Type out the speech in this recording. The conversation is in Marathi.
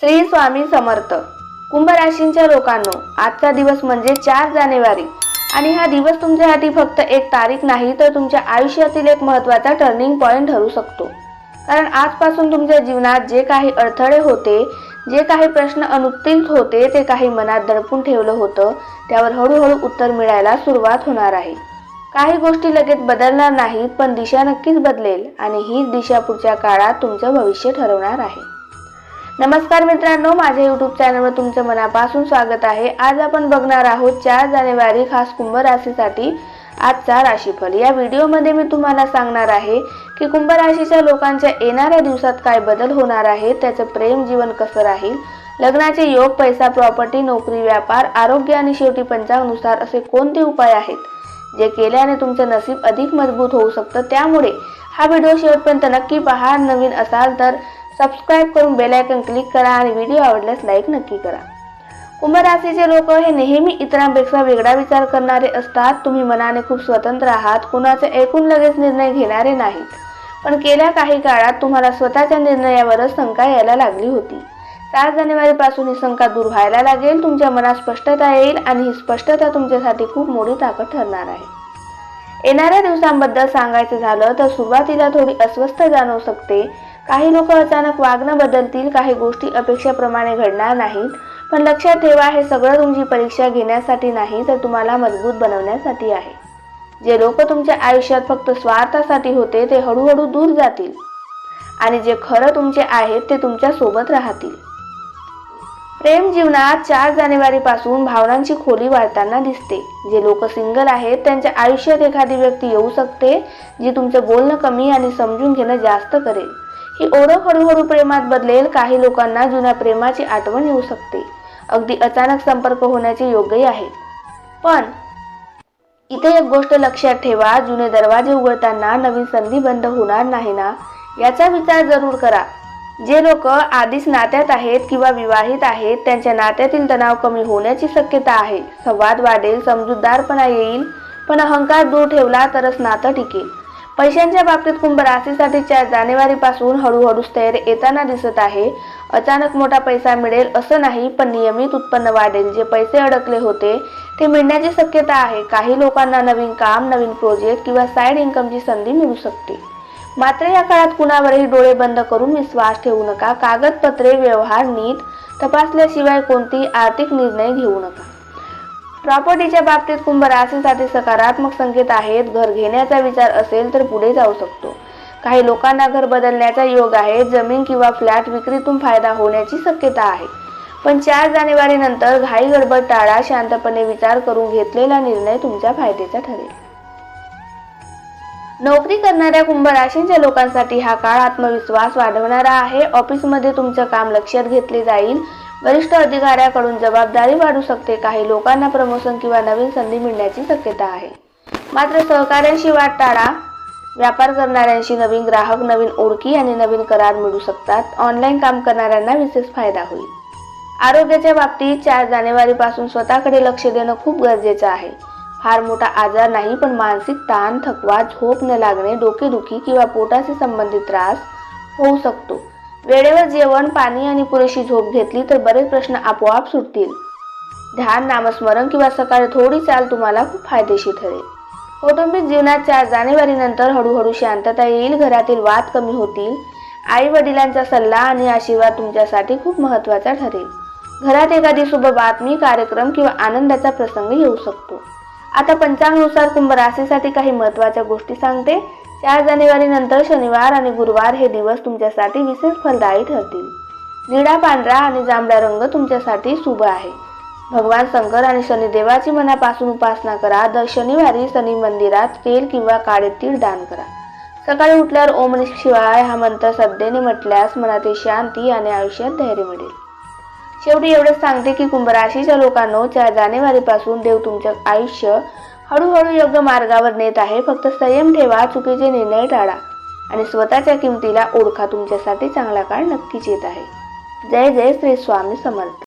श्री स्वामी समर्थ. कुंभ राशींच्या लोकांनो आजचा दिवस म्हणजे चार जानेवारी. आणि हा दिवस तुमच्यासाठी फक्त एक तारीख नाही तर तुमच्या आयुष्यातील एक महत्त्वाचा टर्निंग पॉईंट ठरू शकतो. कारण आजपासून तुमच्या जीवनात जे काही अडथळे होते जे काही प्रश्न अनुत्तीत होते ते काही मनात दडपून ठेवलं होतं त्यावर हळूहळू उत्तर मिळायला सुरुवात होणार आहे. काही गोष्टी लगेच बदलणार नाहीत पण दिशा नक्कीच बदलेल आणि हीच दिशा पुढच्या काळात तुमचं भविष्य ठरवणार आहे. नमस्कार मित्रांनो माझ्या यूट्यूब चॅनलवर तुमचं मनापासून स्वागत आहे. आज आपण बघणार आहोत चार जानेवारी खास कुंभ राशीसाठी आजचा राशीफल. या व्हिडिओमध्ये मी तुम्हाला सांगणार आहे की कुंभ राशीच्या लोकांच्या येणाऱ्या दिवसात काय बदल होणार आहे त्याचं प्रेम जीवन कसं राहील लग्नाचे योग पैसा प्रॉपर्टी नोकरी व्यापार आरोग्य आणि शेवटी पंचांगनुसार असे कोणते उपाय आहेत जे केल्याने तुमचं नसीब अधिक मजबूत होऊ शकतं? त्यामुळे हा व्हिडिओ शेवटपर्यंत नक्की पहा. नवीन असाल तर सबस्क्राईब करून बेल आयकन क्लिक करा आणि व्हिडिओ आवडल्यास लाईक नक्की करा. कुंभ राशीचे लोक हे नेहमी इतरांपेक्षा वेगळा विचार करणारे असतात. तुम्ही मनाने खूप स्वतंत्र आहात. कुणाचे ऐकून लगेच निर्णय घेणारे नाहीत. पण गेल्या काही काळात तुम्हाला स्वतःच्या निर्णयावरच शंका यायला लागली होती. चार जानेवारीपासून ही शंका दूर व्हायला लागेल. तुमच्या मनात स्पष्टता येईल आणि ही स्पष्टता तुमच्यासाठी खूप मोठी ताकद ठरणार आहे. येणाऱ्या दिवसांबद्दल सांगायचं झालं तर सुरुवातीला थोडी अस्वस्थ जाणवू शकते. काही लोक अचानक वागणं बदलतील काही गोष्टी अपेक्षेप्रमाणे घडणार नाहीत. पण लक्षात ठेवा हे सगळं तुमची परीक्षा घेण्यासाठी नाही तर तुम्हाला मजबूत बनवण्यासाठी आहे. जे लोक तुमच्या आयुष्यात फक्त स्वार्थासाठी होते ते हळूहळू दूर जातील. आणि जे खरं तुमचे आहेत ते तुमच्यासोबत राहतील. प्रेम जीवनात चार जानेवारी पासून भावनांची खोली वाढताना दिसते. जे लोक सिंगल आहेत त्यांच्या आयुष्यात एखादी व्यक्ती येऊ शकते जी तुमचं बोलणं कमी आणि समजून घेणं जास्त करेल. ही ओळख हळूहळू प्रेमात बदलेल काही लोकांना जुन्या प्रेमाची आठवण येऊ शकते. अगदी अचानक संपर्क होण्याचे योग्यही आहे. पण इथे एक गोष्ट लक्षात ठेवा जुने दरवाजे उघडताना नवीन संधी बंद होणार नाही ना? याचा विचार जरूर करा. जे लोक आधीच नात्यात आहेत किंवा विवाहित आहेत त्यांच्या नात्यातील तणाव कमी होण्याची शक्यता आहे. संवाद वाढेल समजूतदारपणा येईल पण अहंकार दूर ठेवला तरच नातं टिकेल. पैशांच्या बाबतीत कुंभ राशीसाठी चार जानेवारीपासून हळूहळू स्थैर्य येताना दिसत आहे. अचानक मोठा पैसा मिळेल असं नाही पण नियमित उत्पन्न वाढेल. जे पैसे अडकले होते ते मिळण्याची शक्यता आहे. काही लोकांना नवीन काम नवीन प्रोजेक्ट किंवा साईड इन्कमची संधी मिळू शकते. मात्र या काळात कुणावरही डोळे बंद करून विश्वास ठेवू नका. कागदपत्रे व्यवहार नीट तपासल्याशिवाय कोणतेही आर्थिक निर्णय घेऊ नका. प्रॉपर्टीच्या बाबतीत कुंभ राशीसाठी सकारात्मक संकेत आहेत. घर घेण्याचा विचार असेल तर पुढे जाऊ शकतो. काही लोकांना घर बदलण्याचा योग आहे. जमीन किंवा फ्लॅट विक्रीतून फायदा होण्याची शक्यता आहे. पण चार जानेवारी नंतर घाई गडबड टाळा शांतपणे विचार करून घेतलेला निर्णय तुमच्या फायद्याचा ठरेल. नोकरी करणाऱ्या कुंभ राशींच्या लोकांसाठी हा काळ आत्मविश्वास वाढवणारा आहे. ऑफिसमध्ये तुमचं काम लक्षात घेतले जाईल. वरिष्ठ अधिकाऱ्याकडून जबाबदारी वाढू शकते. काही लोकांना प्रमोशन किंवा नवीन संधी मिळण्याची शक्यता आहे. मात्र सहकाऱ्यांशी वाट टाळा व्यापार करणाऱ्यांशी नवीन ग्राहक नवीन ओळखी आणि नवीन करार मिळू शकतात. ऑनलाईन काम करणाऱ्यांना विशेष फायदा होईल. आरोग्याच्या बाबतीत चार जानेवारीपासून स्वतःकडे लक्ष देणं खूप गरजेचं आहे. फार मोठा आजार नाही पण मानसिक ताण थकवा झोप न लागणे डोकेदुखी किंवा पोटाशी संबंधित त्रास होऊ शकतो. वेळेवर जेवण पाणी आणि पुरेशी झोप घेतली तर बरेच प्रश्न आपोआप सुटतील. ध्यान नामस्मरण किंवा सकाळी थोडी चाल तुम्हाला खूप फायदेशीर ठरेल. कौटुंबिक जीवनात चार जानेवारीनंतर हळूहळू शांतता येईल घरातील वाद कमी होतील. आई वडिलांचा सल्ला आणि आशीर्वाद तुमच्यासाठी खूप महत्त्वाचा ठरेल. घरात एखादी शुभ बातमी कार्यक्रम किंवा आनंदाचा प्रसंग येऊ शकतो. आता पंचांगनुसार कुंभ राशीसाठी काही महत्त्वाच्या गोष्टी सांगते. चार जानेवारी नंतर शनिवार आणि गुरुवार हे दिवस तुमच्यासाठी विशेष फलदायी ठरतील. निळा पांढरा आणि जांभळा रंग तुमच्यासाठी शुभ आहे. भगवान शंकर आणि शनिदेवाची मनापासून उपासना करा. दर शनिवारी शनी मंदिरात तेल किंवा काळे तीळ दान करा. सकाळी उठल्यावर ओम शिवाय हा मंत्र श्रद्धेने म्हटल्यास मनातील शांती आणि आयुष्यात धैर्य मिळेल. शेवटी एवढंच सांगते की कुंभराशीच्या लोकांनो चार जानेवारीपासून देव तुमचं आयुष्य हळूहळू योग्य मार्गावर नेत आहे. फक्त संयम ठेवा चुकीचे निर्णय टाळा आणि स्वतःच्या किमतीला ओळखा. तुमच्यासाठी चांगला काळ नक्कीच येत आहे. जय जय श्री स्वामी समर्थ.